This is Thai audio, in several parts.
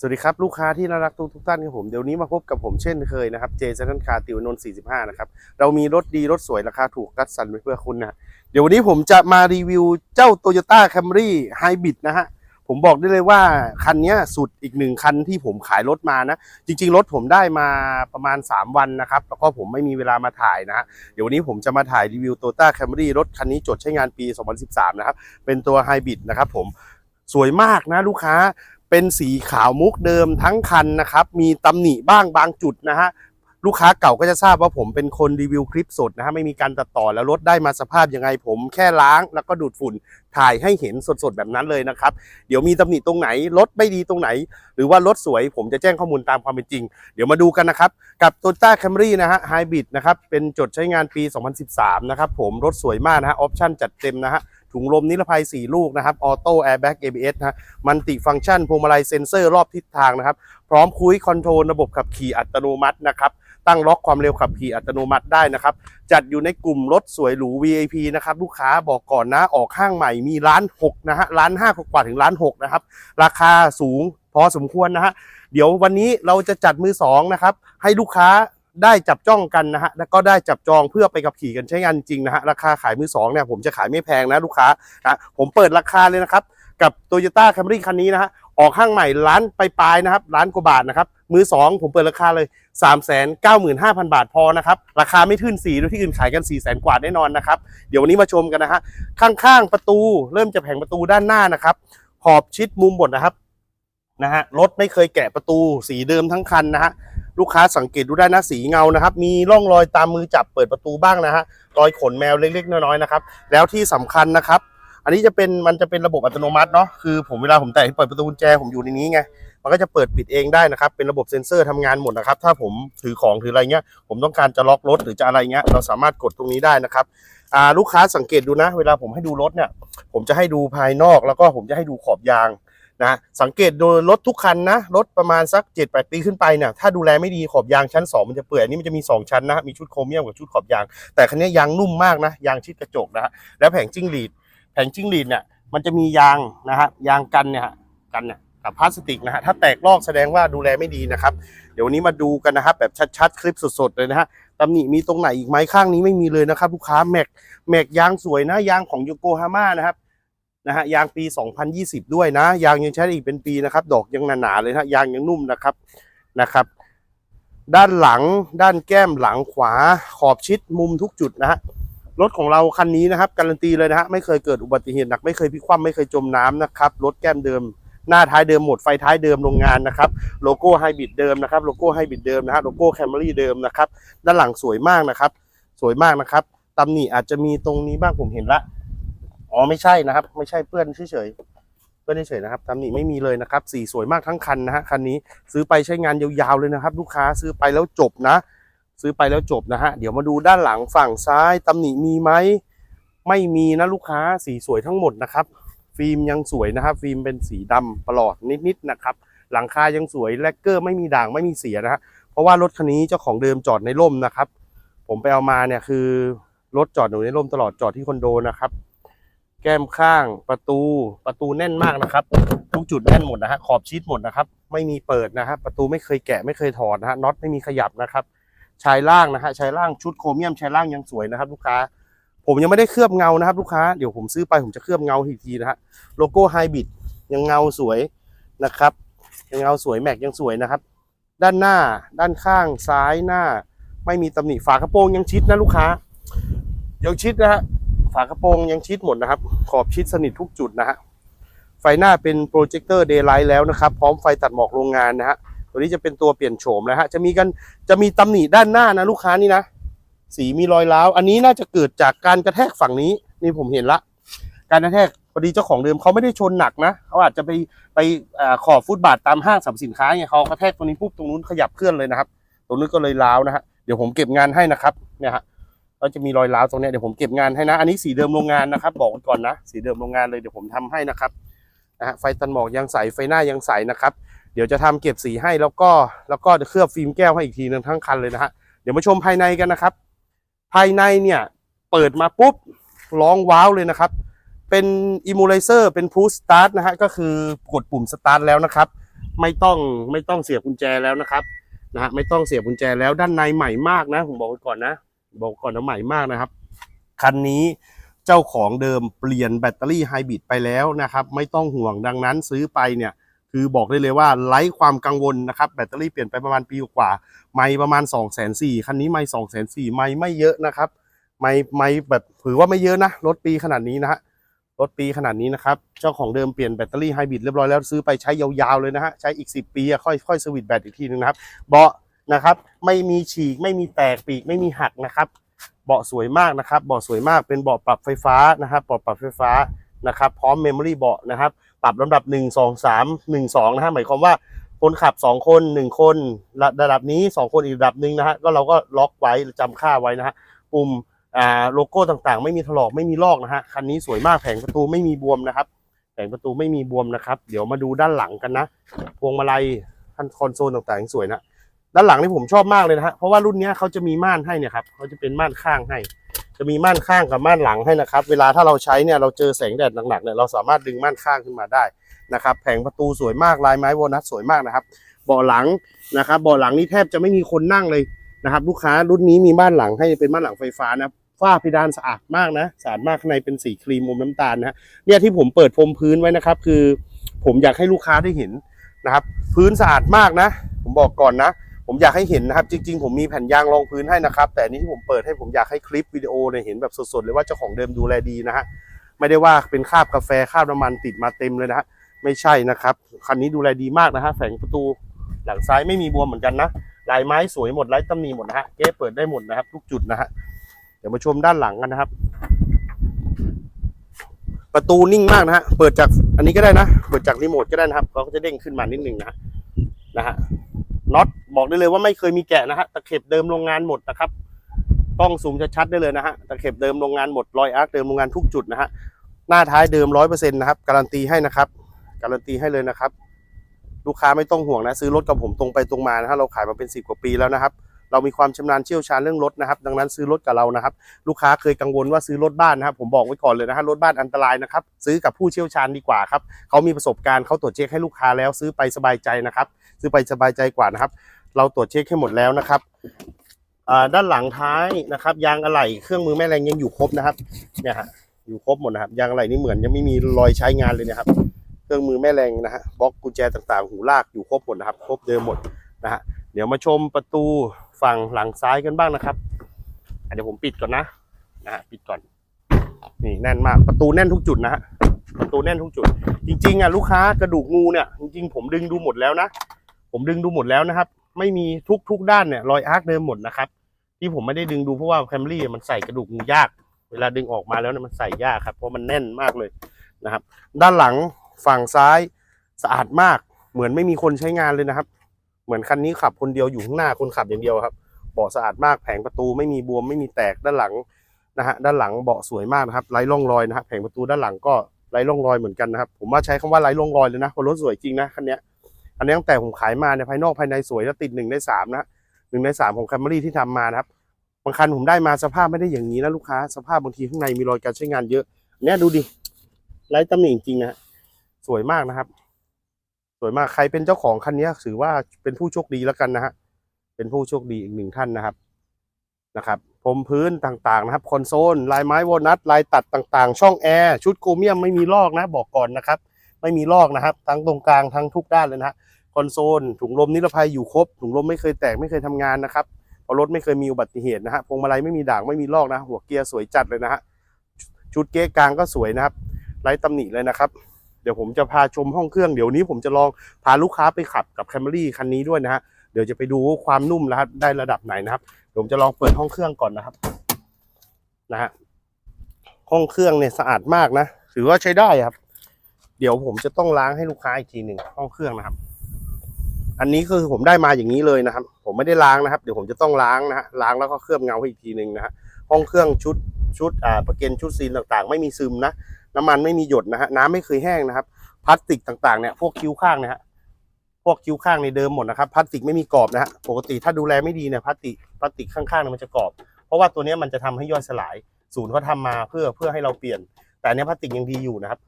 สวัสดีครับ ลูกค้าที่น่ารักทุกทุกท่านครับผมเดี๋ยวนี้มาพบกับผมเช่นเคยนะครับเจสันคาติวนนท์45 นะครับ เรามีรถดี รถสวยราคาถูกคัดสรรไว้เพื่อคุณนะเดี๋ยววันนี้ผมจะมารีวิวเจ้า Toyota Camry Hybrid นะฮะ ผมบอกได้เลยว่าคันนี้สุดอีกหนึ่งคันที่ผมขายรถมานะ จริง ๆ รถผมได้มาประมาณ 3 วันนะครับ แล้วก็ผมไม่มีเวลามาถ่ายนะฮะเดี๋ยววันนี้ผมจะมาถ่ายรีวิว Toyota Camry รถคันนี้จดใช้งานปี 2013 นะครับเป็นตัว Hybrid นะครับผมสวยมากนะลูกค้า เป็นสีขาวมุกเดิมทั้งคันนะครับ มีตำหนิบ้างบางจุดนะฮะลูกค้าเก่าก็จะทราบว่าผมเป็นคนรีวิวคลิปสดนะฮะไม่มีการตัดต่อแล้วรถได้มาสภาพยังไงผมแค่ล้างแล้วก็ดูดฝุ่นถ่ายให้เห็นสดๆแบบนั้นเลยนะครับ เดี๋ยวมีตำหนิตรงไหนรถไม่ดีตรงไหน หรือว่ารถสวยผมจะแจ้งข้อมูลตามความเป็นจริง เดี๋ยวมาดูกันนะครับ กับ Toyota Camry นะฮะ Hybrid นะครับเป็นจดใช้งานปี 2013 นะครับผมรถสวยมากนะฮะออปชั่นจัดเต็มนะฮะ ถุงลมนิรภัย 4 ลูกนะครับออโต้แอร์แบ็ก ABS นะฮะมันติฟังก์ชันพวงมาลัยเซ็นเซอร์รอบทิศทางนะครับ พร้อมคุยคอนโทรลระบบขับขี่อัตโนมัตินะครับตั้งล็อกความเร็วขับขี่อัตโนมัติได้นะครับ จัดอยู่ในกลุ่มรถสวยหรู VIP นะครับ ลูกค้าบอกก่อนนะ ออกห้างใหม่มีล้านหกนะฮะล้านห้ากว่าถึงล้านหกนะครับ ราคาสูงพอสมควรนะฮะ เดี๋ยววันนี้เราจะจัดมือสองนะครับ ให้ลูกค้า ได้จับจ้องกันนะฮะแล้วก็ได้จับจองเพื่อไปกับขี่กันใช้งานจริงนะฮะราคาขายมือสองเนี่ยผมจะขายไม่แพงนะลูกค้านะผมเปิดราคาเลยนะครับกับ Toyota Camry คันนี้นะฮะออกห้างใหม่ล้านไปปลายนะครับล้านกว่าบาทนะครับมือสองผมเปิดราคาเลย 3 9 5 0 0 0 บาทพอนะครับราคาไม่ขึ้นสีด้วยที่อื่นขายกัน 4 0 0 0 0 0กว่าแน่นอนนะครับเดี๋ยววันนี้มาชมกันนะฮะข้างๆประตูเริ่มจะแผงประตูด้านหน้านะครับขอบชิดมุมบนนะครับนะฮะรถไม่เคยแกะประตูสีเดิมทั้งคันนะฮะ ลูกค้าสังเกตดูได้นะสีเงานะครับ มีร่องรอยตามมือจับเปิดประตูบ้างนะฮะรอยขนแมวเล็กๆน้อยๆนะครับ แล้วที่สำคัญนะครับ อันนี้จะเป็นมันจะเป็นระบบอัตโนมัติเนาะคือผมเวลาผมแตะเปิดประตูกุญแจผมอยู่ในนี้ไงมันก็จะเปิดปิดเองได้นะครับ เป็นระบบเซ็นเซอร์ทำงานหมดนะครับ ถ้าผมถือของถืออะไรเงี้ย ผมต้องการจะล็อกรถหรือจะอะไรเงี้ย เราสามารถกดตรงนี้ได้นะครับอ่าลูกค้าสังเกตดูนะ เวลาผมให้ดูรถเนี่ย ผมจะให้ดูภายนอกแล้วก็ผมจะให้ดูขอบยาง นะสังเกตโดยรถทุกคันนะรถประมาณสัก7-8ปีขึ้นไปเนี่ยถ้าดูแลไม่ดีขอบยางชั้น 2 มันจะเปื่อยอันนี้มันจะมี 2 ชั้นนะมีชุดโครเมียมกับชุดขอบยาง แต่คันนี้ยางนุ่มมากนะยางชิดกระจกนะฮะแล้วแผงจิ้งหรีด แผงจิ้งหรีดเนี่ยมันจะมียางนะฮะยางกันเนี่ยกันเนี่ยกับพลาสติกนะฮะถ้าแตกลอกแสดงว่าดูแลไม่ดีนะครับ เดี๋ยววันนี้มาดูกันนะครับแบบชัดๆ คลิปสดๆเลยนะฮะตำหนิมีตรงไหนอีกไหมข้างนี้ไม่มีเลยนะครับลูกค้าแม็กแม็กยางสวยนะยางของโยโกฮาม่านะครับ นะฮะยางปี 2020 ด้วยนะ ยางยังใช้ได้อีกเป็นปีนะครับ ดอกยังหนาๆเลยนะยางยังนุ่มนะครับนะครับ ด้านหลังด้านแก้มหลังขวาขอบชิดมุมทุกจุดนะฮะรถของเราคันนี้นะครับการันตีเลยนะฮะไม่เคยเกิดอุบัติเหตุหนักไม่เคยพลิกคว่ำไม่เคยจมน้ำนะครับรถแก้มเดิม หน้าท้ายเดิมหมดไฟท้ายเดิมโรงงานนะครับโลโก้ไฮบริดเดิมนะครับโลโก้ไฮบริดเดิมนะฮะโลโก้แคมรี่เดิมนะครับด้านหลังสวยมากนะครับ สวยมากนะครับตำหนิอาจจะมีตรงนี้บ้างผมเห็นละ อ๋อไม่ใช่นะครับ ไม่ใช่เพื่อนเฉยๆเพื่อนเฉยๆนะครับตำหนิไม่มีเลยนะครับ สีสวยมากทั้งคันนะฮะคันนี้ซื้อไปใช้งานยาวๆเลยนะครับ ลูกค้าซื้อไปแล้วจบนะ ซื้อไปแล้วจบนะฮะเดี๋ยวมาดูด้านหลังฝั่งซ้ายตำหนิมีไหมไม่มีนะลูกค้าสีสวยทั้งหมดนะครับ ฟิล์มยังสวยนะครับ ฟิล์มเป็นสีดำประหลอดนิดๆนะครับ หลังคายังสวยแลกเกอร์ไม่มีด่างไม่มีเสียนะฮะเพราะว่ารถคันนี้เจ้าของเดิมจอดในร่มนะครับ ผมไปเอามาเนี่ยคือรถจอดอยู่ในร่มตลอดจอดที่คอนโดนะครับ แก้มข้างประตูประตูแน่นมากนะครับ ทุกจุดแน่นหมดนะฮะขอบชิดหมดนะครับ ไม่มีเปิดนะครับประตูไม่เคยแกะไม่เคยถอดนะฮะน็อตไม่มีขยับนะครับชายล่างนะฮะชายล่างชุดโครเมียมชายล่างยังสวยนะครับ ลูกค้า ผมยังไม่ได้เคลือบเงานะครับ ลูกค้าเดี๋ยวผมซื้อไปผมจะเคลือบเงาอีกทีนะฮะโลโก้ไฮบริดยังเงาสวยนะครับ ยังเงาสวยแม็กยังสวยนะครับ ด้านหน้าด้านข้างซ้ายหน้า ไม่มีตำหนิฝากระโปรงยังชิดนะลูกค้ายังชิดนะฮะ ฝากระโปรงยังชิดหมดนะครับ ขอบชิดสนิททุกจุดนะฮะไฟหน้าเป็นโปรเจคเตอร์เดย์ไลท์แล้วนะครับ พร้อมไฟตัดหมอกโรงงานนะฮะตัวนี้จะเป็นตัวเปลี่ยนโฉมนะฮะจะมีกันจะมีตำหนิด้านหน้านะลูกค้านี่นะสีมีรอยร้าวอันนี้น่าจะเกิดจากการกระแทกฝั่งนี้นี่ผมเห็นละ การกระแทกพอดีเจ้าของเดิมเขาไม่ได้ชนหนักนะเขาอาจจะไปไปอขอบฟุตบาทตามห้างสรรพสินค้าไงเขากระแทกตรงนี้ปุ๊บตรงนู้นขยับเคลื่อนเลยนะครับ ตรงนู้นก็เลยร้าวนะฮะเดี๋ยวผมเก็บงานให้นะครับเนี่ยฮะ ก็จะมีรอยร้าวตรงนี้เดี๋ยวผมเก็บงานให้นะ อันนี้สีเดิมโรงงานนะครับ บอกไว้ก่อนนะ สีเดิมโรงงานเลยเดี๋ยวผมทำให้นะครับนะฮะไฟตันหมอกยังใสไฟหน้ายังใสนะครับ เดี๋ยวจะทำเก็บสีให้แล้วก็แล้วก็เคลือบฟิล์มแก้วให้อีกทีนึงทั้งคันเลยนะฮะเดี๋ยวมาชมภายในกันนะครับ ภายในเนี่ยเปิดมาปุ๊บร้องว้าวเลยนะครับ เป็นอิมูไลเซอร์เป็นพูสตาร์ทนะฮะก็คือกดปุ่มสตาร์ทแล้วนะครับ ไม่ต้องไม่ต้องเสียบกุญแจแล้วนะครับนะฮะไม่ต้องเสียบกุญแจแล้วด้านในใหม่มากนะ ผมบอกไว้ก่อนนะ บอกก่อนนะใหม่มากนะครับ คันนี้เจ้าของเดิมเปลี่ยนแบตเตอรี่ไฮบริดไปแล้วนะครับ ไม่ต้องห่วงดังนั้นซื้อไปเนี่ยคือบอกได้เลยว่าไร้ความกังวลนะครับแบตเตอรี่เปลี่ยนไปประมาณปีกว่าไม่ประมาณ 2 4 0 0 0 0คันนี้ไม่2 4 0 0 0ไม่ไม่เยอะนะครับไม่ไม่แบบถือว่าไม่เยอะนะรถปีขนาดนี้นะฮะรถปีขนาดนี้นะครับ เจ้าของเดิมเปลี่ยนแบตเตอรี่ไฮบริดเรียบร้อยแล้วซื้อไปใช้ยาวๆเลยนะฮะ ใช้อีก 10 ปีอะค่อยค่อยสวิตแบตอีกทีนึงนะครับ เบาะ นะครับ ไม่มีฉีกไม่มีแตกปีกไม่มีหักนะครับ เบาะสวยมากนะครับ เบาะสวยมากเป็นเบาะปรับไฟฟ้านะครับเบาะปรับไฟฟ้านะครับพร้อมเมมโมรี่เบาะนะครับ ปรับลำดับ 1 2 3 1 2นะฮะหมายความว่าคนขับ 2 คน 1 คนระดับนี้ 2 คนอีกระดับหนึ่งนะฮะก็เราก็ล็อกไว้จำค่าไว้นะฮะปุ่มอ่าโลโก้ต่างๆ ไม่มีถลอกไม่มีลอกนะฮะคันนี้สวยมากแผงประตูไม่มีบวมนะครับ แผงประตูไม่มีบวมนะครับ เดี๋ยวมาดูด้านหลังกันนะพวงมาลัยท่านคอนโซลต่างๆ สวยนะ ด้านหลังนี่ผมชอบมากเลยนะฮะเพราะว่ารุ่นนี้เขาจะมีม่านให้เนี่ยครับเขาจะเป็นม่านข้างให้ จะมีม่านข้างกับม่านหลังให้นะครับ เวลาถ้าเราใช้เนี่ยเราเจอแสงแดดหนักๆเนี่ยเราสามารถดึงม่านข้างขึ้นมาได้นะครับ แผงประตูสวยมากลายไม้โวนัสสวยมากนะครับเบาะหลังนะครับเบาะหลังนี่แทบจะไม่มีคนนั่งเลยนะครับ ลูกค้ารุ่นนี้มีม่านหลังให้เป็นม่านหลังไฟฟ้านะฝ้าเพดานสะอาดมากนะสะอาดมากข้างในเป็นสีครีมอมน้ำตาลนะฮะเนี่ยที่ผมเปิดพรมพื้นไว้นะครับ คือ ผมอยากให้ลูกค้าได้เห็นนะครับ พื้นสะอาดมากนะ ผมบอกก่อนนะ ผมอยากให้เห็นนะครับ จริง ๆ ผมมีแผ่นยางรองพื้นให้นะครับ แต่นี้ที่ผมเปิดให้ผมอยากให้คลิปวิดีโอเนี่ยเห็นแบบสดๆเลยว่าเจ้าของเดิมดูแลดีนะฮะไม่ได้ว่าเป็นคราบกาแฟคราบน้ำมันติดมาเต็มเลยนะฮะไม่ใช่นะครับคันนี้ดูแลดีมากนะฮะแผงประตูหลังซ้ายไม่มีบวมเหมือนกันนะลายไม้สวยหมดไร้ตำหนิหมดนะฮะเก๊เปิดได้หมดนะครับ ทุกจุดนะฮะเดี๋ยวมาชมด้านหลังกันนะครับ ประตูนิ่งมากนะฮะเปิดจากอันนี้ก็ได้นะ เปิดจากรีโมทก็ได้นะครับเขาก็จะเด้งขึ้นมานิดนึงนะนะฮะ น็อตบอกได้เลยว่าไม่เคยมีแกะนะฮะตะเข็บเดิมโรงงานหมดนะครับกล้องซูมชัดๆได้เลยนะฮะตะเข็บเดิมโรงงานหมดรอยอาร์คเดิมโรงงานทุกจุดนะฮะหน้าท้ายเดิมร้อยเปอร์เซ็นต์นะครับการันตีให้นะครับการันตีให้เลยนะครับ ลูกค้าไม่ต้องห่วงนะ ซื้อรถกับผมตรงไปตรงมานะฮะเราขายมาเป็นสิบกว่าปีแล้วนะครับ เรามีความชำนาญเชี่ยวชาญเรื่องรถนะครับ ดังนั้นซื้อรถกับเรานะครับ ลูกค้าเคยกังวลว่าซื้อรถบ้านนะครับ ผมบอกไว้ก่อนเลยนะฮะรถบ้านอันตรายนะครับ ซื้อกับผู้เชี่ยวชาญดีกว่าครับเขามีประสบการณ์เขาตรวจเช็คให้ลูกค้าแล้วซื้อไปสบายใจนะครับ ซื้อไปสบายใจกว่านะครับ เราตรวจเช็คให้หมดแล้วนะครับด้านหลังท้ายนะครับ ยางอะไหล่เครื่องมือแม่แรงยังอยู่ครบนะครับเนี่ยฮะอยู่ครบหมดนะครับยางอะไหล่นี่เหมือนยังไม่มีรอยใช้งานเลยนะครับ เครื่องมือแม่แรงนะฮะบล็อกกุญแจต่างๆ หูลากอยู่ครบหมดนะครับ ครบเดิมหมดนะฮะเดี๋ยวมาชมประตู ฝั่งหลังซ้ายกันบ้างนะครับเดี๋ยวผมปิดก่อนนะนะฮะปิดก่อนนี่แน่นมากประตูแน่นทุกจุดนะฮะประตูแน่นทุกจุด จริงๆอะลูกค้ากระดูกงูเนี่ยจริงๆผมดึงดูหมดแล้วนะผมดึงดูหมดแล้วนะครับ ไม่มีทุกทุกด้านเนี่ยรอยอาร์คเดิมหมดนะครับ ที่ผมไม่ได้ดึงดูเพราะว่าแคมรี่มันใส่กระดูกงูยาก เวลาดึงออกมาแล้วเนี่ยมันใส่ยากครับเพราะมันแน่นมากเลยนะครับ ด้านหลังฝั่งซ้ายสะอาดมากเหมือนไม่มีคนใช้งานเลยนะครับ เหมือนคันนี้ขับคนเดียวอยู่ข้างหน้าคนขับอย่างเดียวครับ เบาะสะอาดมากแผงประตูไม่มีบวมไม่มีแตกด้านหลังนะฮะด้านหลังเบาะสวยมากนะครับไร้ร่องรอยนะครับแผงประตูด้านหลังก็ไร้ร่องรอยเหมือนกันนะครับ ผมว่าใช้คำว่าไร้ร่องรอยเลยนะเพราะรถสวยจริงนะคันนี้อันนี้ตั้งแต่ผมขายมาเนี่ยภายนอกภายในสวยแล้วติดหนึ่งในสามนะหนึ่งในสามของแคมรี่ที่ทำมานะครับบางคันผมได้มาสภาพไม่ได้อย่างนี้นะลูกค้าสภาพบางทีข้างในมีรอยการใช้งานเยอะอันเนี้ยดูดิไร้ตำหนิจริงนะสวยมากนะครับ สวยมากใครเป็นเจ้าของคันนี้ถือว่าเป็นผู้โชคดีแล้วกันนะฮะเป็นผู้โชคดีอีกหนึ่งท่านนะครับนะครับพรมพื้นต่างๆนะครับคอนโซลลายไม้วอลนัทลายตัดต่างๆ ช่องแอร์ชุดโครเมียมไม่มีลอกนะบอกก่อนนะครับ ไม่มีลอกนะครับ ทั้งตรงกลางทั้งทุกด้านเลยนะฮะคอนโซลถุงลมนิรภัยอยู่ครบ ถุงลมไม่เคยแตกไม่เคยทำงานนะครับเพราะรถไม่เคยมีอุบัติเหตุนะฮะพวงมาลัยไม่มีด่างไม่มีลอกนะ หัวเกียร์สวยจัดเลยนะฮะชุดเก๊กลางก็สวยนะครับไร้ตำหนิเลยนะครับ เดี๋ยวผมจะพาชมห้องเครื่องเดี๋ยวนี้ผมจะลองพาลูกค้าไปขับกับแคมรี่คันนี้ด้วยนะฮะเดี๋ยวจะไปดูความนุ่มนะครับได้ระดับไหนนะครับเดี๋ยวผมจะลองเปิดห้องเครื่องก่อนนะครับนะฮะห้องเครื่องเนี่ยสะอาดมากนะถือว่าใช้ได้ครับ เดี๋ยวผมจะต้องล้างให้ลูกค้าอีกทีหนึ่งห้องเครื่องนะครับ อันนี้คือผมได้มาอย่างนี้เลยนะครับ ผมไม่ได้ล้างนะครับ เดี๋ยวผมจะต้องล้างนะฮะล้างแล้วก็เคลือบเงาให้อีกทีหนึ่งนะฮะห้องเครื่องชุดชุดอ่าประเกันชุดซีนต่างๆ ไม่มีซึมนะ น้ำมันไม่มีหยดนะฮะน้ำไม่เคยแห้งนะครับพลาสติกต่างๆเนี่ยพวกคิ้วข้างเนะฮะพวกคิ้วข้างในเดิมหมดนะครับพลาสติกไม่มีกรอบนะฮะปกติถ้าดูแลไม่ดีเนี่ยพลาสติกพลาสติกข้างๆเนี่ยมันจะกรอบ เพราะว่าตัวนี้มันจะทำให้ย่อยสลาย ศูนย์เขาทำมาเพื่อเพื่อให้เราเปลี่ยน แต่เนี้ยพลาสติกยังดีอยู่นะครับ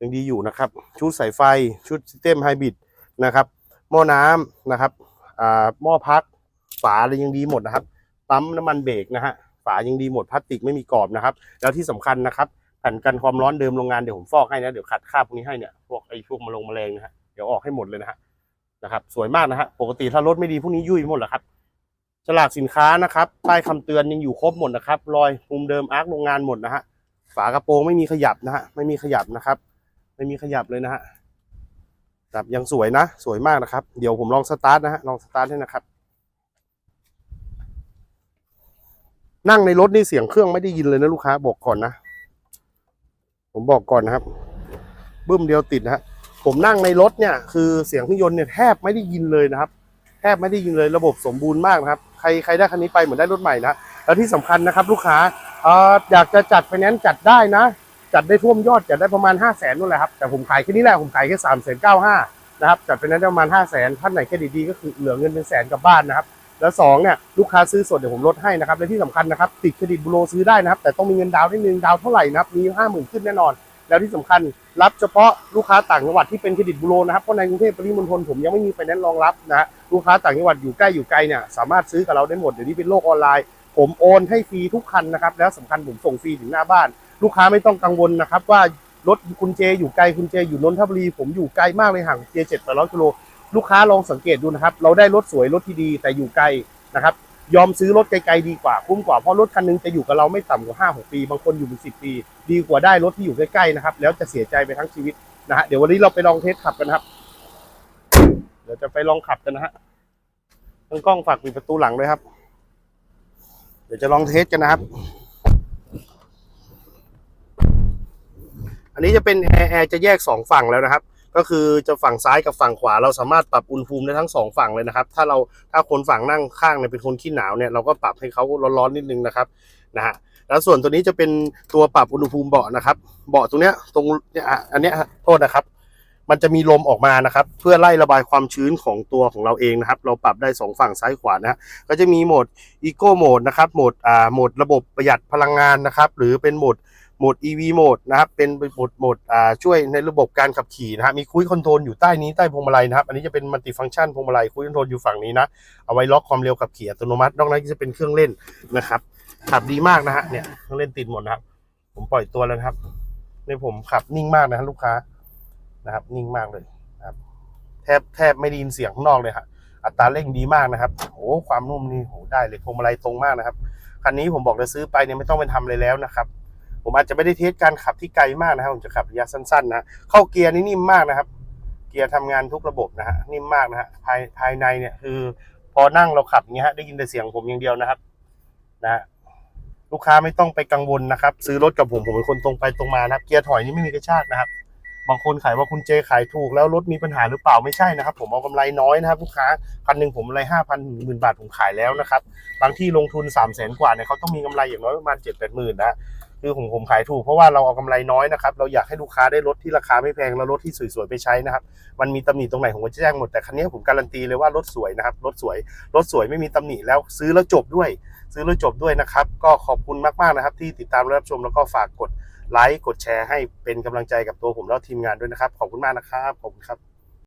ยังดีอยู่นะครับ ชุดสายไฟชุดซิสเต็มไฮบริดนะครับหม้อน้ำนะครับอ่าหม้อพักฝาอะไรยังดีหมดนะครับปั๊มน้ำมันเบรกนะฮะฝายังดีหมดพลาสติกไม่มีกรอบนะครับ แล้วที่สำคัญนะครับ ผ่นกันความร้อนเดิมโรงงานเดี๋ยวผมฟอกให้นะเดี๋ยวขัดคราบพวกนี้ให้เนี่ยพวกไอ้พวกมะลงแมลงนะฮะเดี๋ยวออกให้หมดเลยนะฮะนะครับ สวยมากนะฮะปกติถ้ารถไม่ดีพวกนี้ยุ่ยหมดแหละครับฉลากสินค้านะครับป้ายคำเตือนยังอยู่ครบหมดนะครับรอยมุมเดิมอาร์คโรงงานหมดนะฮะฝากระโปรงไม่มีขยับนะฮะไม่มีขยับนะครับ ไม่มีขยับเลยนะฮะครับยังสวยนะ สวยมากนะครับ เดี๋ยวผมลองสตาร์ทนะฮะลองสตาร์ทให้นะครับ นั่งในรถนี่เสียงเครื่องไม่ได้ยินเลยนะลูกค้าบอกก่อนนะ ผมบอกก่อนนะครับบึ้มเดียวติดนะฮะผมนั่งในรถเนี่ย คือเสียงเครื่องยนต์เนี่ยแทบไม่ได้ยินเลยนะครับ แทบไม่ได้ยินเลยระบบสมบูรณ์มากนะครับ ใครใครได้คันนี้ไปเหมือนได้รถใหม่นะแล้วที่สำคัญนะครับ ลูกค้าเอออยากจะจัดไฟแนนซ์จัดได้นะ จัดได้ท่วมยอดจัดได้ประมาณ 5 0 0แสนนู่นแหละครับ แต่ผมขายแค่นี้แหละผมขายแค่สามแสนเก้าห้านะครับจัดไฟแนนซ์ได้ประมาณ 5 0 0แสนท่านไหนเครดิตดีก็คือเหลือเงินเป็นแสนกลับบ้านนะครับ แล้วสองเนี่ยลูกค้าซื้อสดเดี๋ยวผมลดให้นะครับและที่สำคัญนะครับติดเครดิตบูโรซื้อได้นะครับ แต่ต้องมีเงินดาวน์นิดนึงดาวน์เท่าไหร่นะครับมีห้าหมื่นขึ้นแน่นอน แล้วที่สำคัญรับเฉพาะลูกค้าต่างจังหวัดที่เป็นเครดิตบูโรนะครับเพราะในกรุงเทพปริมณฑลผมยังไม่มีไฟแนนซ์รองรับนะฮะลูกค้าต่างจังหวัดอยู่ใกล้อยู่ไกลเนี่ยสามารถซื้อกับเราได้หมดเดี๋ยวนี้เป็นโลกออนไลน์ ผมโอนให้ฟรีทุกคันนะครับแล้วสำคัญผมส่งฟรีถึงหน้าบ้าน ลูกค้าไม่ต้องกังวลนะครับว่ารถคุณเจอยู่ไกลคุณเจอยู่นนทบุรีผมอยู่ไกลมากเลยห่างเจเจ็ดแปดร้อยกิโล ลูกค้าลองสังเกตดูนะครับ เราได้รถสวยรถที่ดีแต่อยู่ไกลนะครับ ยอมซื้อรถไกลๆดีกว่าคุ้มกว่าเพราะรถคันหนึงจะอยู่กับเราไม่ต่ำกว่าห้าหกปี บางคนอยู่เป็นสิบปี ดีกว่าได้รถที่อยู่ใกล้ๆนะครับ แล้วจะเสียใจไปทั้งชีวิตนะฮะเดี๋ยววันนี้เราไปลองเทสขับกันครับ เดี๋ยวจะไปลองขับกันนะฮะทั้งกล้องฝากปิดประตูหลังด้วยครับ เดี๋ยวจะลองเทสกันนะครับ อันนี้จะเป็นแอร์แอร์จะแยกสองฝั่งแล้วนะครับ ก็คือจะฝั่งซ้ายกับฝั่งขวา เราสามารถปรับอุณหภูมิได้ทั้งสองฝั่งเลยนะครับ ถ้าเราถ้าคนฝั่งนั่งข้างเนี่ยเป็นคนขี้หนาวเนี่ยเราก็ปรับให้เขาร้อนๆนิดนึงนะครับนะฮะแล้วส่วนตัวนี้จะเป็นตัวปรับอุณหภูมิเบาะนะครับ เบาะตรงเนี้ยตรงเนี่ยอะอันเนี้ยโทษนะครับ มันจะมีลมออกมานะครับ เพื่อไล่ระบายความชื้นของตัวของเราเองนะครับ เราปรับได้สองฝั่งซ้ายขวานะฮะก็จะมีโหมด Eco Mode นะครับโหมดอ่าโหมดระบบประหยัดพลังงานนะครับ หรือเป็นโหมด โหมด EV โหมดนะครับ เป็นโหมดโหมดอ่าช่วยในระบบการขับขี่นะฮะมีคุยคอนโทรลอยู่ใต้นี้ใต้พวงมาลัยนะครับ อันนี้จะเป็นมัลติฟังก์ชันพวงมาลัยคุยคอนโทรลอยู่ฝั่งนี้นะ เอาไว้ล็อกความเร็วขับขี่อัตโนมัติ นอกนั้นจะเป็นเครื่องเล่นนะครับ ขับดีมากนะฮะ เนี่ยเครื่องเล่นติดหมดนะครับ ผมปล่อยตัวแล้วครับ ในผมขับนิ่งมากนะฮะลูกค้านะครับ นิ่งมากเลยนะครับ แทบแทบไม่ได้ยินเสียงข้างนอกเลยครับอัตราเร่งดีมากนะครับโอ้ความนุ่มนี่โหได้เลยพวงมาลัยตรงมากนะครับ คันนี้ผมบอกเลยซื้อไปเนี่ยไม่ต้องไปทำเลยแล้วนะครับ ผมอาจจะไม่ได้เทสการขับที่ไกลมากนะครับ ผมจะขับระยะสั้นๆนะ เข้าเกียร์นี่นิ่มมากนะครับ เกียร์ทำงานทุกระบบนะฮะนิ่มมากนะฮะภายภายในเนี่ยคือ พอนั่งเราขับอย่างเงี้ยฮะได้ยินแต่เสียงผมอย่างเดียวนะครับนะฮะลูกค้าไม่ต้องไปกังวลนะครับ ซื้อรถกับผมผมเป็นคนตรงไปตรงมานะครับ เกียร์ถอยนี่ไม่มีกระชากนะครับ บางคนขายว่าคุณเจขายถูกแล้วรถมีปัญหาหรือเปล่าไม่ใช่นะครับ ผมเอากำไรน้อยนะครับ ลูกค้าพันหนึ่งผมกำไรห้าพันหมื่นบาทผมขายแล้วนะครับ บางที่ลงทุน3ามแสนกว่าเนี่ยเขาต้องมีกำไรอย่างน้อยประมาณเจ็ดแปดหมื่นนะ คือผมผมขายถูกเพราะว่าเราเอากำไรน้อยนะครับ เราอยากให้ลูกค้าได้รถที่ราคาไม่แพงแล้วรถที่สวยๆไปใช้นะครับ มันมีตำหนิตรงไหนผมก็จะแจ้งหมดแต่คันนี้ผมการันตีเลยว่ารถสวยนะครับรถสวยรถสวยไม่มีตำหนิแล้วซื้อแล้วจบด้วย ซื้อแล้วจบด้วยนะครับ ก็ขอบคุณมากๆนะครับ ที่ติดตามรับชมแล้วก็ฝากกดไลค์กดแชร์ให้เป็นกำลังใจกับตัวผมแล้วทีมงานด้วยนะครับ ขอบคุณมากนะครับขอบคุณครับ